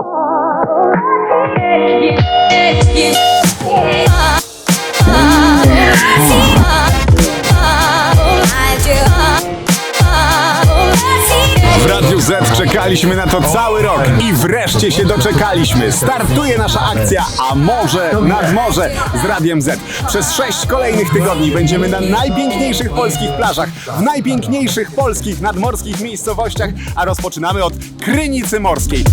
W Radiu Z czekaliśmy na to cały rok i wreszcie się doczekaliśmy. Startuje nasza akcja, a może nad morze z Radiem Z. Przez sześć kolejnych tygodni będziemy na najpiękniejszych polskich plażach, w najpiękniejszych polskich nadmorskich miejscowościach, a rozpoczynamy od Krynicy Morskiej.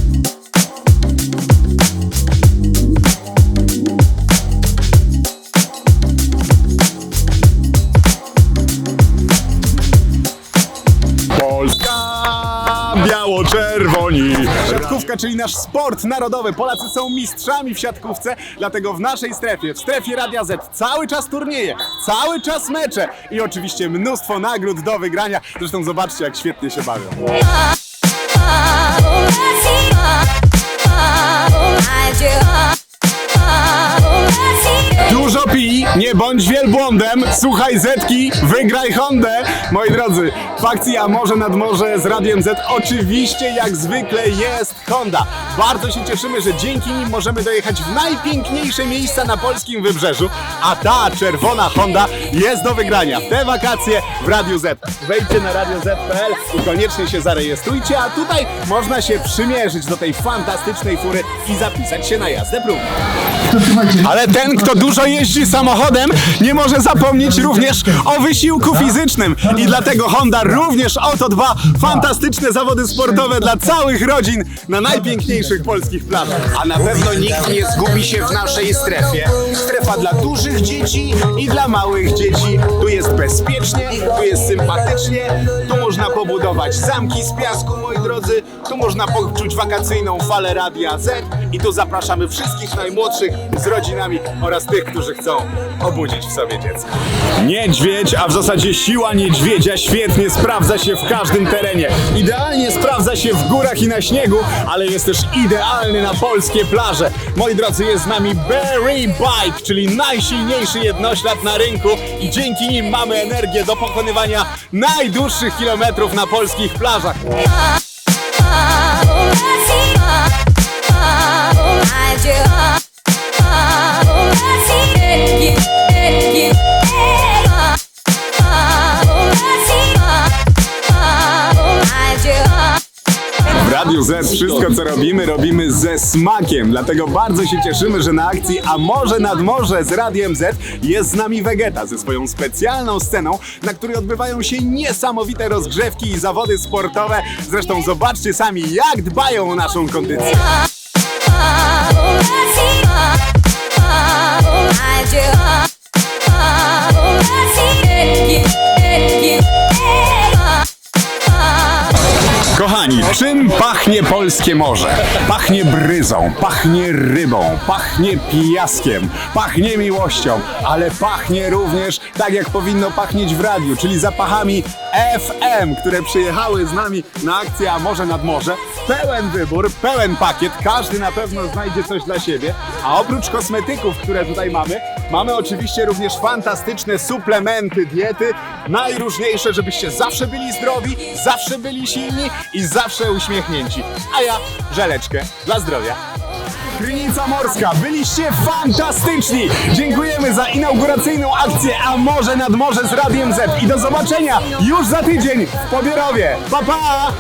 Biało-czerwoni. Siatkówka, czyli nasz sport narodowy. Polacy są mistrzami w siatkówce, dlatego w naszej strefie, w strefie Radia Z, cały czas turnieje, cały czas mecze i oczywiście mnóstwo nagród do wygrania. Zresztą zobaczcie, jak świetnie się bawią. Dużo nie bądź wielbłądem, słuchaj Zetki, wygraj Hondę. Moi drodzy, w akcji A Morze nad Morze z Radiem Z oczywiście jak zwykle jest Honda. Bardzo się cieszymy, że dzięki nim możemy dojechać w najpiękniejsze miejsca na polskim wybrzeżu, a ta czerwona Honda jest do wygrania. W te wakacje w Radiu Z. Wejdźcie na radioz.pl i koniecznie się zarejestrujcie, a tutaj można się przymierzyć do tej fantastycznej fury i zapisać się na jazdę próbną. Ale ten, kto dużo jeździ samochodem, nie może zapomnieć również o wysiłku fizycznym. I dlatego Honda również o to dba. Fantastyczne zawody sportowe dla całych rodzin na najpiękniejszych polskich plażach. A na pewno nikt nie zgubi się w naszej strefie. Strefa dla dużych dzieci i dla małych dzieci. Tu jest bezpiecznie, tu jest sympatycznie, tu można pobudować zamki z piasku, moi drodzy. Tu można poczuć wakacyjną falę Radia Z i tu zapraszamy wszystkich najmłodszych z rodzinami oraz tych, którzy chcą obudzić w sobie dziecko. Niedźwiedź, a w zasadzie siła niedźwiedzia świetnie sprawdza się w każdym terenie. Idealnie sprawdza się w górach i na śniegu, ale jest też idealny na polskie plaże. Moi drodzy, jest z nami Berry Bike, czyli najsilniejszy jednoślad na rynku i dzięki nim mamy energię do pokonywania najdłuższych kilometrów na polskich plażach. W Radiu Z wszystko co robimy, robimy ze smakiem. Dlatego bardzo się cieszymy, że na akcji A Morze nad Morze z Radiem Z jest z nami Vegeta ze swoją specjalną sceną, na której odbywają się niesamowite rozgrzewki i zawody sportowe. Zresztą zobaczcie sami, jak dbają o naszą kondycję. Kochani, czym pachnie polskie morze? Pachnie bryzą, pachnie rybą, pachnie pijaskiem, pachnie miłością, ale pachnie również tak jak powinno pachnieć w radiu, czyli zapachami FM, które przyjechały z nami na akcję A Morze nad Morze. Pełen wybór, pełen pakiet, każdy na pewno znajdzie coś dla siebie, a oprócz kosmetyków, które tutaj mamy, mamy oczywiście również fantastyczne suplementy diety, najróżniejsze, żebyście zawsze byli zdrowi, zawsze byli silni i zawsze uśmiechnięci. A ja żeleczkę dla zdrowia. Krynica Morska, byliście fantastyczni! Dziękujemy za inauguracyjną akcję A Morze nad Morze z Radiem Z i do zobaczenia już za tydzień w Pobierowie. Pa, pa!